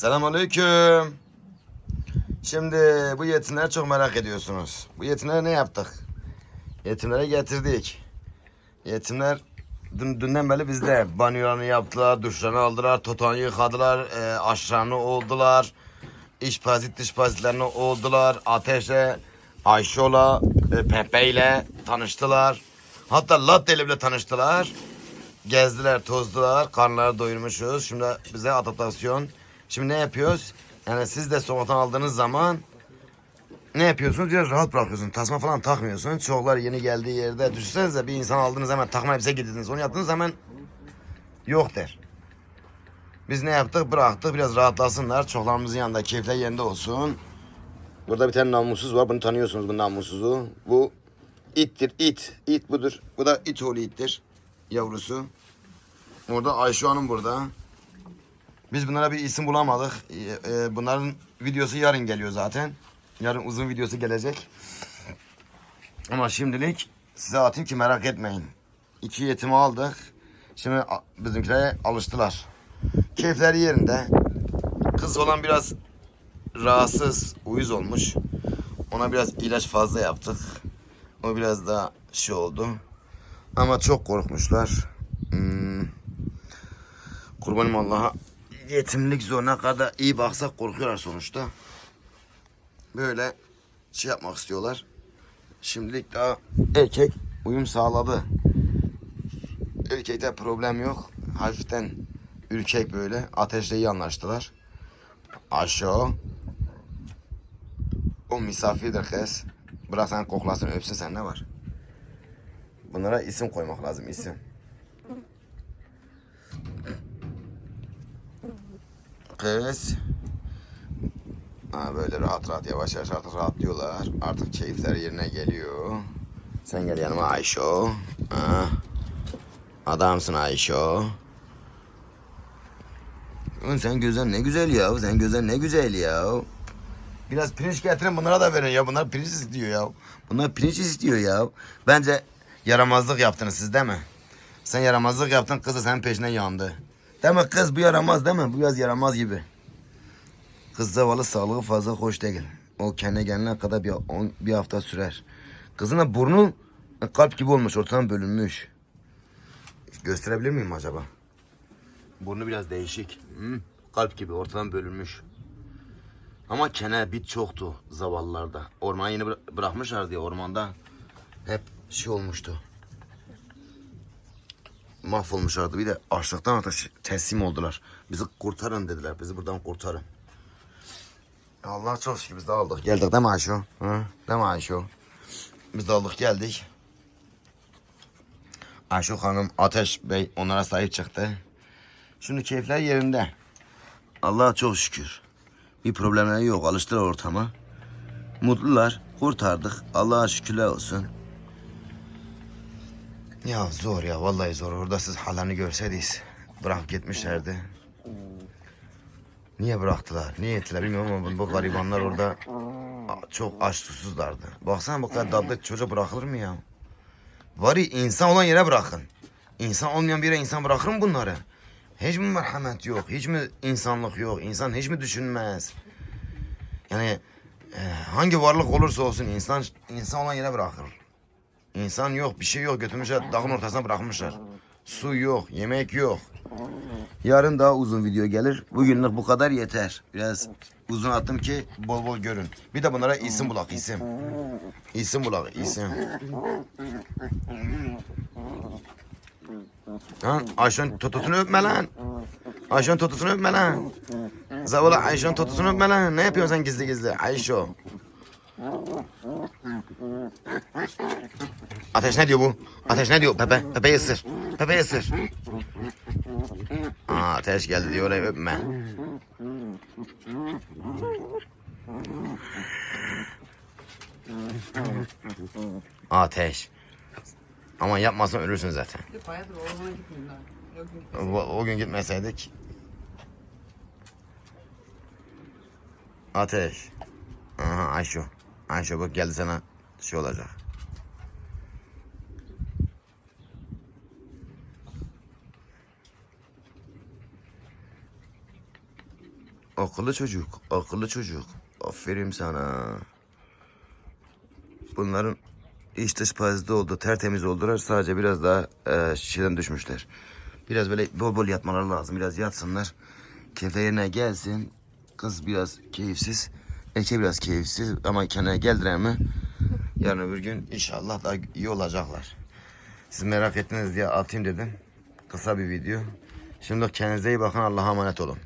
Selamünaleyküm. Şimdi bu yetimleri çok merak ediyorsunuz. Bu yetimlere ne yaptık? Yetimlere getirdik. Yetimler dün, dünden beri bizde. Banyolarını yaptılar, duşlarını aldılar, totanı yıkadılar, e, aşlarını oldular. İç parazit dış parazitlerini oldular. Ateşle, Ayşo'la, e, Pepe'yle tanıştılar. Hatta Latte ile bile tanıştılar. Gezdiler, tozdular, karnları doyurmuşuz. Şimdi bize adaptasyon. Şimdi ne yapıyoruz? Yani siz de sokaktan aldığınız zaman ne yapıyorsunuz? Biraz rahat bırakıyorsunuz. Tasma falan takmıyorsunuz. Çoğular yeni geldiği yerde düşünsenize bir insan aldığınız zaman takma elbise giydiniz. Onu yaptığınız zaman yok der. Biz ne yaptık? Bıraktık. Biraz rahatlasınlar. Çoklarımızın yanında keyifler yerinde olsun. Burada bir tane namussuz var. Bunu tanıyorsunuz bu namussuzu. Bu ittir. it. İt budur. Bu da it oğlu ittir. Yavrusu. Orada Ayşe Hanım burada. Biz bunlara bir isim bulamadık. Ee, e, Bunların videosu yarın geliyor zaten. Yarın uzun videosu gelecek. Ama şimdilik size atayım ki merak etmeyin. İki yetimi aldık. Şimdi bizimkilere alıştılar. Keyifleri yerinde. Kız olan biraz rahatsız, uyuz olmuş. Ona biraz ilaç fazla yaptık. O biraz daha şey oldu. Ama çok korkmuşlar. Hmm. Kurbanım Allah'a. Yetimlik zor ne kadar iyi baksak korkuyorlar sonuçta. Böyle şey yapmak istiyorlar. Şimdilik daha erkek uyum sağladı. Erkekte problem yok. Hafiften ürkek böyle. Ateşle iyi anlaştılar. Aşağı. O misafirdir kız. Bırak sen koklasın öpsün sen ne var? Bunlara isim koymak lazım isim. Kız. Ha, böyle rahat rahat yavaş yavaş artık rahatlıyorlar. Artık keyifler yerine geliyor. Sen gel yanıma Ayşo. Ha. Adamsın Ayşo. Oğlum sen gözler ne güzel ya. Sen gözler ne güzel ya. Biraz pirinç getirin bunlara da verin ya. Bunlar pirinç istiyor ya. Bunlar pirinç istiyor ya. Bence yaramazlık yaptınız siz değil mi? Sen yaramazlık yaptın kız da senin peşinden yandı. Değil mi kız bu yaramaz değil mi? Bu biraz yaramaz gibi. Kız zavallı sağlığı fazla hoş değil. O kendine gelene kadar bir, on, bir hafta sürer. Kızın da burnu kalp gibi olmuş ortadan bölünmüş. Gösterebilir miyim acaba? Burnu biraz değişik. Hı? Kalp gibi ortadan bölünmüş. Ama kene bit çoktu zavallılarda. Ormanı yeni bıra- bırakmışlar diye ormanda hep şey olmuştu. Mahvolmuşlardı. Bir de açlıktan şey- teslim oldular. Bizi kurtarın dediler. Bizi buradan kurtarın. Allah çok şükür biz de aldık. Geldik değil mi Ayşo? Hı? Değil mi Ayşo? Biz de aldık geldik. Ayşo Hanım, Ateş Bey onlara sahip çıktı. Şimdi keyifler yerinde. Allah'a çok şükür. Bir problemleri yok. Alıştılar ortama. Mutlular. Kurtardık. Allah'a şükürler olsun. Ya zor ya. Vallahi zor. Orada siz hallerini görseydiniz. Bırakıp gitmişlerdi. Niye bıraktılar? Niye ettiler bilmiyorum ama bu garibanlar orada çok aç susuzlardı. Baksana bu kadar tatlı çocuk bırakılır mı ya? Var ya insan olan yere bırakın. İnsan olmayan bir yere insan bırakır mı bunları? Hiç mi merhamet yok? Hiç mi insanlık yok? İnsan hiç mi düşünmez? Yani e, hangi varlık olursa olsun insan insan olan yere bırakır. İnsan yok, bir şey yok. Götürmüşler, dağın ortasına bırakmışlar. Su yok, yemek yok. Yarın daha uzun video gelir. Bugünlük bu kadar yeter. Biraz uzun attım ki bol bol görün. Bir de bunlara isim bulak, isim. İsim bulak, isim. Ha, Ayşen totosunu öpme lan. Ayşen totosunu öpme lan. Zavallı Ayşen totosunu öpme lan. Ne yapıyorsun sen gizli gizli? Ayşo. Ateş ne diyor bu? Ateş ne diyor? Pepe, Pepe'yi ısır. Pepe'yi ısır. Aa, ateş geldi diyor orayı öpme. Ateş. Ama yapmazsan ölürsün zaten. Bayağıdır ormana. O, o gün gitmeseydik. Ateş. Aha Ayşo. Ayşo bak geldi sana şey olacak. Akıllı çocuk, akıllı çocuk. Aferin sana. Bunların iç dış paraziti oldu, tertemiz oldular. Sadece biraz daha e, şişeden düşmüşler. Biraz böyle bol bol yatmaları lazım. Biraz yatsınlar. Keyfe yerine gelsin. Kız biraz keyifsiz. Eke biraz keyifsiz ama kendine geldiler mi? Yarın öbür gün inşallah daha iyi olacaklar. Siz merak ettiniz diye atayım dedim. Kısa bir video. Şimdi kendinize iyi bakın. Allah'a emanet olun.